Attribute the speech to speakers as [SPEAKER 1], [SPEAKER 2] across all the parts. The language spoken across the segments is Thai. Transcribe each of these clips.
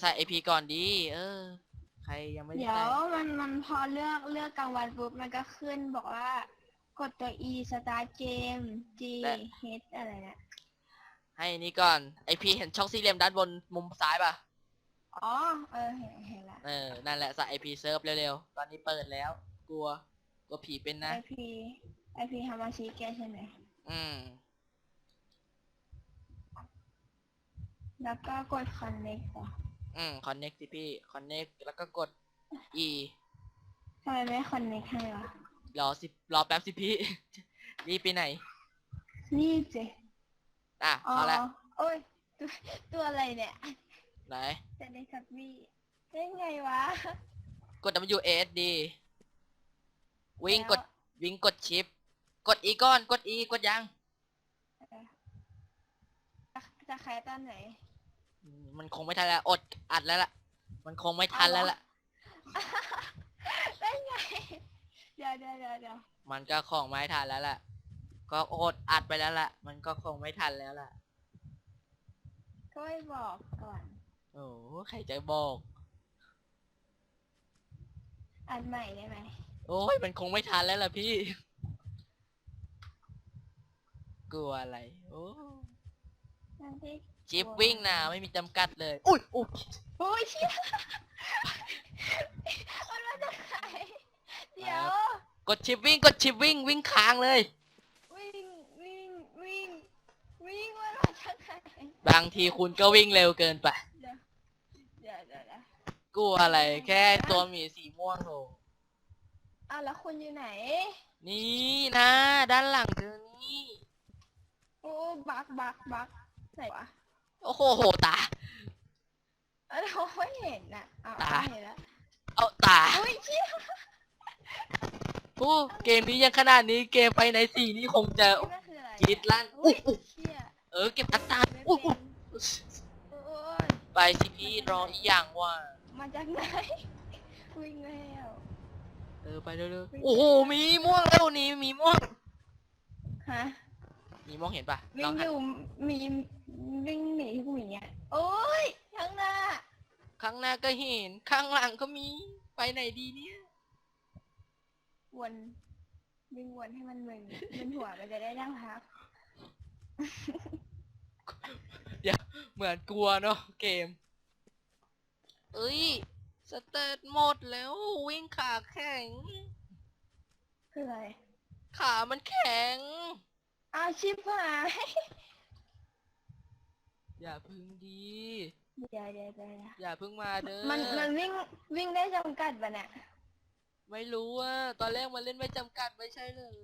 [SPEAKER 1] ใส่ไอพีก่อนดี เออ ใครยังไม่ได้
[SPEAKER 2] เดี๋ยว
[SPEAKER 1] ใส่
[SPEAKER 2] มันมันพอเลือกเลือกกลางวันปุ๊บมันก็ขึ้นบอกว่ากดตัว E start game G H อะไรนะ
[SPEAKER 1] ให้นี่ก่อนไอพีเห็นช่องสี่เหลี่ยมด้านบนมุมซ้ายป่ะ
[SPEAKER 2] อ๋อ เออ เห็นเห็นละ
[SPEAKER 1] เออ นั่นแหละใส่ไอพีเซิร์ฟเร็วๆ ตอนนี้เปิดแล้ว กลัว กลัวผีเป็นนะ
[SPEAKER 2] IP IP ฮามาชิแกใช่ไหม
[SPEAKER 1] อืม
[SPEAKER 2] แล้วก็กด connect ต่อ
[SPEAKER 1] อืมคอนเน็กสิพี่คอนเน็กแล้วก็กด e
[SPEAKER 2] ทำไมไม่ connect ให้วะ
[SPEAKER 1] รอสิรอแป๊บสิพี่ รีบไปไหน
[SPEAKER 2] นี่เจ
[SPEAKER 1] อะ
[SPEAKER 2] อ๋อ
[SPEAKER 1] เอาละ
[SPEAKER 2] โอ้ยตัวตัวอะไรเนี่ย
[SPEAKER 1] ไหน
[SPEAKER 2] จะได้คับบี้ได้ไงวะ
[SPEAKER 1] กด W S D วิ่ง
[SPEAKER 2] แล้ว
[SPEAKER 1] กดวิ่งกดชิป กด E ก่อน กด E กดยัง
[SPEAKER 2] จะจะขายตอนไหน
[SPEAKER 1] อื มมันคงไม่ทันแล้ว อดอัดแล้วล่ะ มันคงไม่ทันแล้วล่ะ
[SPEAKER 2] ได้ไง เดี๋ยวเดี๋ยวเดี๋ยวเดี๋ยว
[SPEAKER 1] มันก็คงไม่ทันแล้วล่ะ ก็อดอัดไปแล้วล่ะ มันก็คงไม่ทันแล้วล่ะ
[SPEAKER 2] ก็ไม่บอกก่อน
[SPEAKER 1] โอ้โหใครจะบอก
[SPEAKER 2] อันใหม่ได้ไหม
[SPEAKER 1] โอ้ยมันคงไม่ทันแล้วล่ะพี่ กลัวอะไร โอ้
[SPEAKER 2] นั่นที่
[SPEAKER 1] ชิปวิ่งนะไม่มีจำกัดเลย อุ้ยอุ้ย
[SPEAKER 2] โอ้ยเชี่ยมันมาจากไหนเดี๋ยว
[SPEAKER 1] กดชิปวิ่งกดชิปวิ่งวิ่งค้างเลย
[SPEAKER 2] วิ่งวิ่งวิ่งวิ่งมันมาจากไหน
[SPEAKER 1] บางทีคุณก็วิ่งเร็วเกินไป
[SPEAKER 2] เดี๋ยวเดี๋ยวเดี๋ยวนะ
[SPEAKER 1] กลัวอะไร แค่ตัวหมีสีม่วงโถ
[SPEAKER 2] อ้าวแล้วคุณอยู่ไหน
[SPEAKER 1] นี่นะ ด้านหลังเธอนี่
[SPEAKER 2] โอ้บักบักบักไหนวะ
[SPEAKER 1] โอ้โหโหตา
[SPEAKER 2] เออเราไม่เห็นน่ะอ้าว
[SPEAKER 1] ตา
[SPEAKER 2] เห็นแล้ว
[SPEAKER 1] เอาตา
[SPEAKER 2] อุ้ยเชี่ย
[SPEAKER 1] โอ้เกมนี้ยังขนาดนี้เกมไปในสี่นี่คงจะ
[SPEAKER 2] นี่มันคืออะไร
[SPEAKER 1] กรีดลั่น
[SPEAKER 2] อุ้ย
[SPEAKER 1] อุ๊ย
[SPEAKER 2] เชี่ย
[SPEAKER 1] เออเก็บอัตรา
[SPEAKER 2] ไม่
[SPEAKER 1] อุ้ย
[SPEAKER 2] เป็
[SPEAKER 1] อุ๊ย
[SPEAKER 2] นโอ้ย
[SPEAKER 1] ไปสิพี่รออีกอย่างว่า
[SPEAKER 2] มาจากไหนวิ่งแล้ว
[SPEAKER 1] เออไปเร็วๆโอ้โหมีม่วงแล้วนี่มีม่วง
[SPEAKER 2] ฮะ
[SPEAKER 1] มีม่วงเห็นปะ
[SPEAKER 2] วิ่
[SPEAKER 1] ลองง
[SPEAKER 2] อ
[SPEAKER 1] หัน
[SPEAKER 2] ยู่มี วิ่งหนีผู้หญิงอะโอ้ยข้างหน้า
[SPEAKER 1] ข้างหน้าก็เห็น ข้างหลังก็มี ไปไหนดีเนี่ย
[SPEAKER 2] วนวิ่งวนให้มันมึนมึนหัวมันจะได้นั่งพัก
[SPEAKER 1] เหมือนกลัวเนาะเกม เอ้ย สเตตหมดแล้ววิ่งขาแข็ง
[SPEAKER 2] คืออะไร
[SPEAKER 1] ขามันแข็ง
[SPEAKER 2] อ้าวชิบหาย
[SPEAKER 1] อย่าพึ่งดี
[SPEAKER 2] เดี๋ยวเดี๋ยวเดี๋ยว
[SPEAKER 1] อย่าพึ่งมาเด้อ
[SPEAKER 2] มันมันวิ่งวิ่งได้จำกัดปะเนี่ย
[SPEAKER 1] ไม่รู้ว่าตอนแรกมันเล่นไม่จำกัดไม่ใช่เลย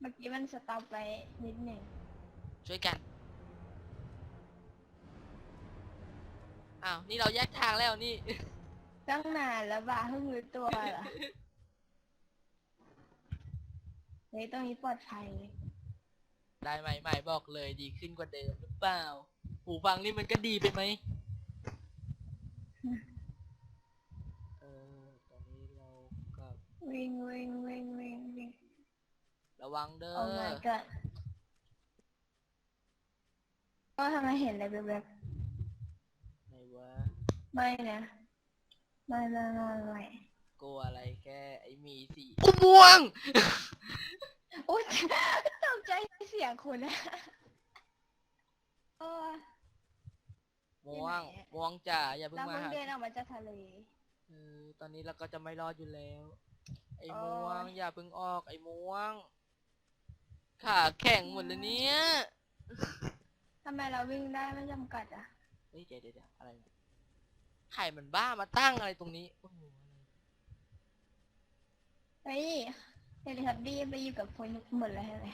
[SPEAKER 2] เมื่อกี้มันสต็อปไปนิดหนึ่ง
[SPEAKER 1] ช่วยกันอ้าวนี่เราแยกทางแล้วนี่
[SPEAKER 2] ตั้งนานแล้วบ่าเพิ่งรู้ตัวเหรอเฮ้ยตรงนี้ปลอดภัย
[SPEAKER 1] ได้ไหมใหม่บอกเลยดีขึ้นกว่าเดิมหรือเปล่า หูฟังนี่มันก็ดีไปไหมเออตอนนี้เรากับ
[SPEAKER 2] วิ่งวิ่งวิ่งวิ่งวิ่ง
[SPEAKER 1] ระวังเด้อ
[SPEAKER 2] โอ้ my god ก็ทำไมเห็นอะไรแบบ
[SPEAKER 1] ไหนวะ
[SPEAKER 2] ๆไม่นะไม่ไม่ไม่ไม่
[SPEAKER 1] กลัวอะไรแค่ไอ้หมีสีอุ้มม่วง
[SPEAKER 2] อุ้ยตกใจเสียงคุณนะโอ้ย
[SPEAKER 1] ม่วง
[SPEAKER 2] ที่ไหนอะ
[SPEAKER 1] ม่วงจ้าอย่าเพิ่ง
[SPEAKER 2] เรา
[SPEAKER 1] มา
[SPEAKER 2] เพิ่ง
[SPEAKER 1] หา
[SPEAKER 2] เดินออกมาจากทะเล
[SPEAKER 1] เออตอนนี้เราก็จะไม่รอดอยู่แล้ว ไอ้
[SPEAKER 2] โอ้
[SPEAKER 1] ม่วงอย่าเพิ่งออก ไอ้ม่วง ขาแข็งหมดเลยเนี่ย
[SPEAKER 2] ทำไมเราวิ่งได้ไม่จำกัดอะ
[SPEAKER 1] เฮ้ยเดี๋ยวเดี๋ยวเดี๋ยวอะไรเนี่ยไข่มันบ้ามาตั้งอะไรตรงนี้โอ้โห
[SPEAKER 2] เฮ้ยเฮลิคอปเตอร์ไปอยู่กับคนหมดแล้วใช่ไหม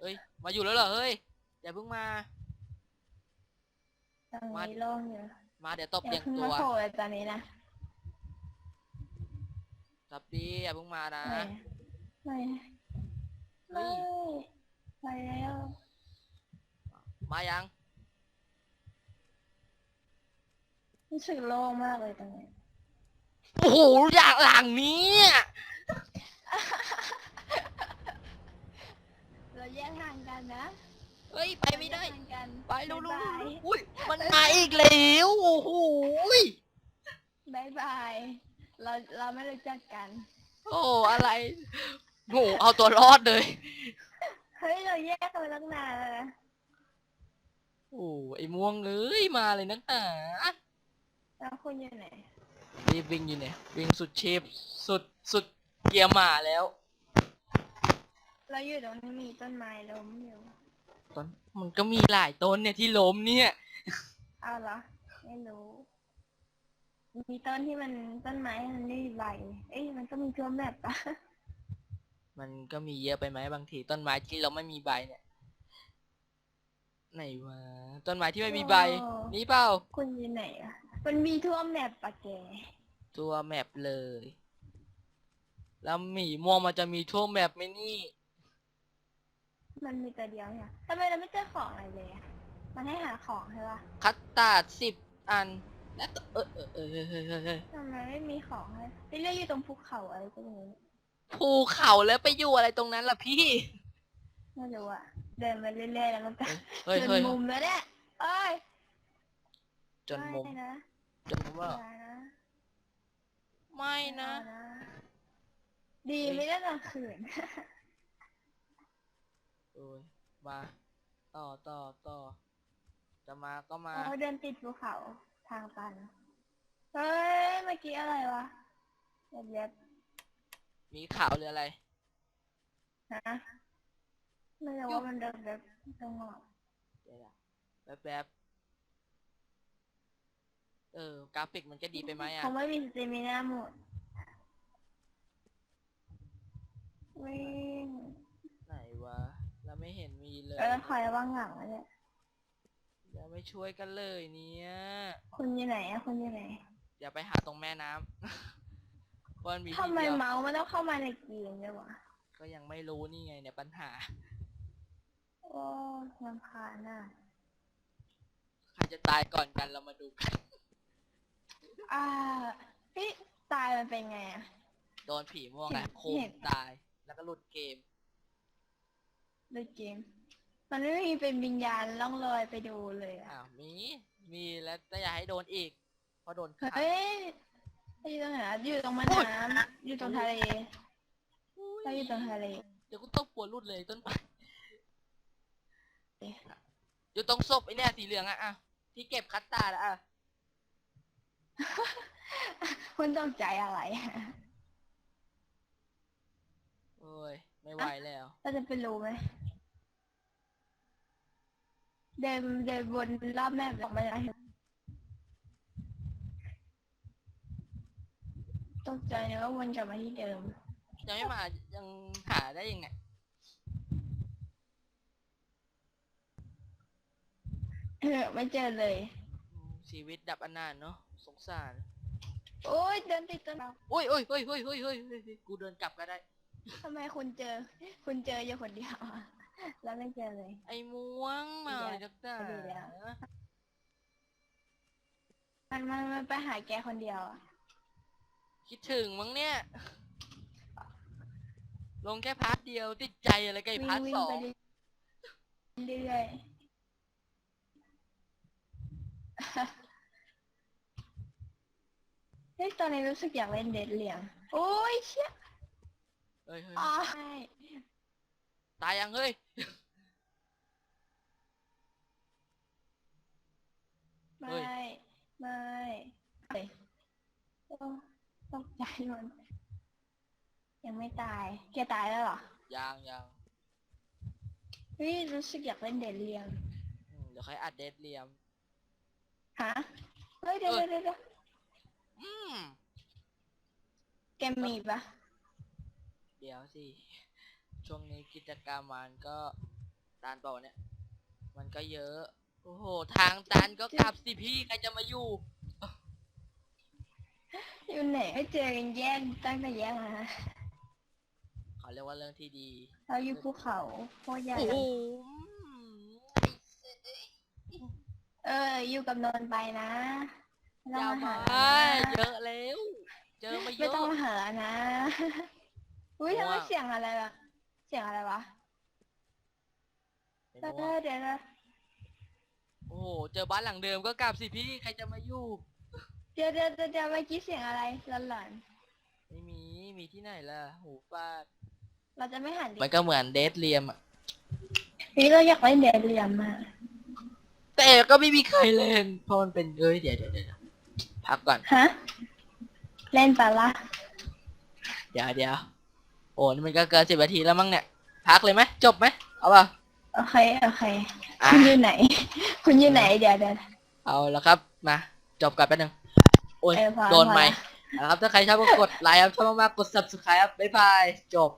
[SPEAKER 1] เฮ้ย มาอยู่แล้วเหรอ เฮ้ย อย่าเพิ่งมา
[SPEAKER 2] ตรง
[SPEAKER 1] มา
[SPEAKER 2] นี้โล่งอยู่
[SPEAKER 1] มาเดี๋ยวตบ
[SPEAKER 2] อ
[SPEAKER 1] เรี
[SPEAKER 2] ย่าย
[SPEAKER 1] ง
[SPEAKER 2] เพิ่ง
[SPEAKER 1] ตั
[SPEAKER 2] มาวโผล่เลยตอนนี้นะ
[SPEAKER 1] ตบดีอย่าเพิ่งมานะ
[SPEAKER 2] ไม่ไม่
[SPEAKER 1] เฮ้
[SPEAKER 2] ไม่
[SPEAKER 1] ย
[SPEAKER 2] ไปแล้ว
[SPEAKER 1] มายัง
[SPEAKER 2] รู้สึกโล่งมากเลยตรงนี้
[SPEAKER 1] โอ้โหอยากหลังนี้
[SPEAKER 2] เรา แยกทางกันนะ
[SPEAKER 1] เเฮ้ยไปไม่ได้
[SPEAKER 2] เหมือนกัน
[SPEAKER 1] ไปเร็ว
[SPEAKER 2] บ๊ายบาย
[SPEAKER 1] ๆอุ้ยมันมาอีกแล้วโอ้โหย
[SPEAKER 2] บายบาย เราเราไม่รู้จักกัน
[SPEAKER 1] โอ้อะไรโหเอาตัวรอดเลย
[SPEAKER 2] เฮ้ย เราแยกกันไปตั้งนานแล้วนะ
[SPEAKER 1] โอ้ไอ้ม่วงเอ้ยมาเลยนักหนา
[SPEAKER 2] แล้วคุณอยู่ไหน
[SPEAKER 1] รีบวิ่งอยู่เนี่ยวิ่งสุดเชฟสุดสุดเกียร์หมาแล้ว
[SPEAKER 2] เราอยู่ตรงนี้มีต้นไม้ล้มอยู่
[SPEAKER 1] ต้นมันก็มีหลายต้นเนี่ยที่ล้มเนี่ย
[SPEAKER 2] เอาเหรอ ไม่รู้ มีต้นที่มันต้นไม้มันไม่มีใบเอ้ยมันก็มีทั่วแบบปะ
[SPEAKER 1] มันก็มีเยอะไปไหมบางทีต้นไม้ที่เราไม่มีใบเนี่ย ไหนวะต้นไม้ที่ไม่มีใบนี่เปล่า
[SPEAKER 2] คุณอยู่ไหนอะมันมีทั่วแมปปะแก
[SPEAKER 1] ตัวแมปเลย แล้วหมีม่วงมันจะมีทั่วแมปไหมนี่
[SPEAKER 2] มันมีตัวเดียวเนี่ยทำไมเราไม่เจอของอะไรเลยอะมันให้หาของใช่ปะ
[SPEAKER 1] คัตตาร์ดสิบอันและตัวเออเออเออเออเออเออเออ
[SPEAKER 2] ทำไมไม่มีของให้ไปเรื่อยอยู่ตรงภูเขาอะไรก็ไม่รู้
[SPEAKER 1] ภูเขาแล้วไปอยู่อะไรตรงนั้นล่ะพี่
[SPEAKER 2] ไม่รู้อะเดินไปเรื่อยๆแล้วมันก็
[SPEAKER 1] เฮ้ย
[SPEAKER 2] จน
[SPEAKER 1] เฮ้ย
[SPEAKER 2] มุมแล้วเนี่ยเอ้ย
[SPEAKER 1] จนมุม
[SPEAKER 2] ไนะ
[SPEAKER 1] จนมุมว่า
[SPEAKER 2] อย่านะ
[SPEAKER 1] ไม่นะ
[SPEAKER 2] อย่าดีไม่ได้กลางคืน
[SPEAKER 1] โอ้ยมาต่อต่อต่อ จะมาก็มา
[SPEAKER 2] เขาเดินติดภูเขาทางตัน เฮ้ย เมื่อกี้อะไรวะเย็บเย็บ
[SPEAKER 1] มีข่าวหรืออะไร
[SPEAKER 2] ฮะไม่รู้ว่ามันเดินแบบตรงหอก
[SPEAKER 1] เดี๋ยวนะแป๊บแป๊บเออ กราฟิกมันก็ดีไปไหมอะ
[SPEAKER 2] เขาไม่มีสเตมินาหมดวิ่ง
[SPEAKER 1] ไหนวะ เราไม่เห็น มีเลย
[SPEAKER 2] แล้วคอยระวังหลังนะเนี่ย
[SPEAKER 1] อย่าไม่ช่วยกันเลยเนี่ย
[SPEAKER 2] คุณอยู่ไหนอะคุณอยู่ไหน
[SPEAKER 1] อย่าไปหาตรงแม่น้ำเพราะมันมีที่
[SPEAKER 2] ทำไม
[SPEAKER 1] เดียว
[SPEAKER 2] เมาส์มันต้องเข้ามาในเกมเนี่ยวะ
[SPEAKER 1] ก็ยังไม่รู้นี่ไงเนี่ยปัญหา
[SPEAKER 2] โอ้ลำคาญน่ะ
[SPEAKER 1] ใครจะตายก่อนกันเรามาดูกัน
[SPEAKER 2] อ่าพี่ตายมันเป็นไงอะ
[SPEAKER 1] โดนผีม่วงอะ
[SPEAKER 2] เห็น
[SPEAKER 1] โคม
[SPEAKER 2] เห็น
[SPEAKER 1] ตาย แล้วก็หลุดเกม
[SPEAKER 2] ดูเกม มันไม่มีเป็นวิญญาณล่องลอยไปดูเลยอะ
[SPEAKER 1] อ้าวมีมีแล้วแต่อย่าให้โดนอีกเพราะโดนขัง
[SPEAKER 2] เฮ้ยอยู่ตรงไหนอะอยู่ตรงแม่น้ำอยู่ตรงทะเลเราอยู่ตรงทะเล
[SPEAKER 1] เดี๋ยวกูต้องปวดรุดเลยต้นไม้อยู่ตรงศพไอ้เนี่ยสีเหลืองอะอะที่เก็บคัตตาร์ดอะอะ
[SPEAKER 2] คุณต้องใจอะไรอะ
[SPEAKER 1] โอ้ยไม่ไหวแล้ว
[SPEAKER 2] เราจะไปรู้ไหม เดินเดินวนรอบแม่บอกไม่ได้ตกใจนะว่าวนกลับมาที่เดิม
[SPEAKER 1] ยังไม่มายังหาได้ยังไง
[SPEAKER 2] เออไม่เจอเลย
[SPEAKER 1] อืมชีวิตดับอนาถเนาะสงสาร
[SPEAKER 2] โอ้ยเดินติดต้นไม้
[SPEAKER 1] โอ้ยโอ้ยเฮ้ยเฮ้ยเฮ้ยเฮ้ยเฮ้ยเฮ้ยกูเดินกลับก็ได้
[SPEAKER 2] ทำไมคุณเจอ คุณเจออยู่คนเดียวอะ แล้วไม่เจอเลย
[SPEAKER 1] ไอ้ม่วงมาเลยจักจ้า
[SPEAKER 2] ดีแล้ว มันมันมันไปหาแกคนเดียวอะ
[SPEAKER 1] คิดถึงมั้งเนี่ย ลงแค่พาร์ทเดียวติดใจอะไรกับไอ้
[SPEAKER 2] วิ่
[SPEAKER 1] พาร์ท
[SPEAKER 2] งวิ่
[SPEAKER 1] ส
[SPEAKER 2] ง
[SPEAKER 1] อง
[SPEAKER 2] ไปเรื่อยๆเฮ้ยตอนนี้รู้สึกอยากเล่นเด็ดเหลียงโอ้ยเชี่ย
[SPEAKER 1] เฮ้ยเฮ้ย
[SPEAKER 2] อ๋อใช่
[SPEAKER 1] ตายยังเฮ้ย
[SPEAKER 2] ไม่
[SPEAKER 1] เฮ้ย
[SPEAKER 2] ไม่เฮ้ยโอ้ตกใจมันยังไม่ตายแกตายแล้วเหรอ
[SPEAKER 1] ยังยัง
[SPEAKER 2] เฮ้ยรู้สึกอยากเล่นเด็ดเหลียง
[SPEAKER 1] อืมเดี๋ยวค่อยอัดเดทเรียม
[SPEAKER 2] ฮะเฮ้ยเดี๋ยว
[SPEAKER 1] เอ้ย
[SPEAKER 2] เดี๋ยวเดี๋ยว
[SPEAKER 1] อืม
[SPEAKER 2] แกมีปะ
[SPEAKER 1] เดี๋ยวสิ ช่วงนี้กิจกรรมมันก็ตานเปล่าเนี่ย มันก็เยอะ โอ้โห ทางตันก็กลับสิพี่ใครจะมาอยู่
[SPEAKER 2] อยู่ไหนก็เจอกันแย่งตั้งแต่แย่งมา
[SPEAKER 1] เขาเรียกว่าเรื่องที่ดี
[SPEAKER 2] เราอยู่ภูเขาโคตรใหญ่
[SPEAKER 1] โอ้โห
[SPEAKER 2] เออ อยู่กับนนท์ไปนะไม่
[SPEAKER 1] อ
[SPEAKER 2] ต้อง
[SPEAKER 1] ย่า
[SPEAKER 2] มา
[SPEAKER 1] มา
[SPEAKER 2] หา
[SPEAKER 1] เยอะแล้ว เจอมาเย
[SPEAKER 2] ไม่
[SPEAKER 1] อะ
[SPEAKER 2] ต้องมาหานะ อุ้ย
[SPEAKER 1] เพ
[SPEAKER 2] ทำ
[SPEAKER 1] ราะ
[SPEAKER 2] ไม
[SPEAKER 1] ว่า
[SPEAKER 2] เสียงอะไรวะเสียงอะไรวะ
[SPEAKER 1] ไม่
[SPEAKER 2] เอ
[SPEAKER 1] มั่ว
[SPEAKER 2] อเดี๋ยวนะ
[SPEAKER 1] โอ้โหเจอบ้านหลังเดิมก็กลับสิพี่ใครจะมาอยู่
[SPEAKER 2] เดี๋ยวเดี๋ยวเดี๋ยวเดี๋ยวเมื่อกี้เสียงอะไรหลอน
[SPEAKER 1] ไม่มีมีที่ไหนล่ะหูฟาด
[SPEAKER 2] ๆเราจะไม่หันดิ
[SPEAKER 1] มันก็เหมือนเดทเรียมอะ
[SPEAKER 2] นี่เราอยากเล่นเดี๋ยวเหลี่ยมมาก
[SPEAKER 1] แต่ก็ไม่มีใครเล่นเพราะมันเป็นเอ้ยเดี๋ยวเดี๋ยวเดี๋ยวพักก่อน
[SPEAKER 2] ฮะเล่นปะละ
[SPEAKER 1] เดี๋ยวเดี๋ยว โอ้นี่มันก็เกินสิบนาทีแล้วมั้งเนี่ย พักเลยไหมจบไหมเอาเปล่า
[SPEAKER 2] โอเค โอเค
[SPEAKER 1] อะ
[SPEAKER 2] คุณอยู่ไหน คุณอยู่ไหน เดี๋ยวเดี๋ยว
[SPEAKER 1] เอาแล้วครับ มาจบกันแป๊บนึง โอ้ย
[SPEAKER 2] เออพอ
[SPEAKER 1] โดน
[SPEAKER 2] พอ
[SPEAKER 1] ไหม
[SPEAKER 2] ละ
[SPEAKER 1] นะครับ ถ้าใครชอบก็กดไลค์ครับ ชอบมากๆกด subscribe ครับบ๊ายบาย จบ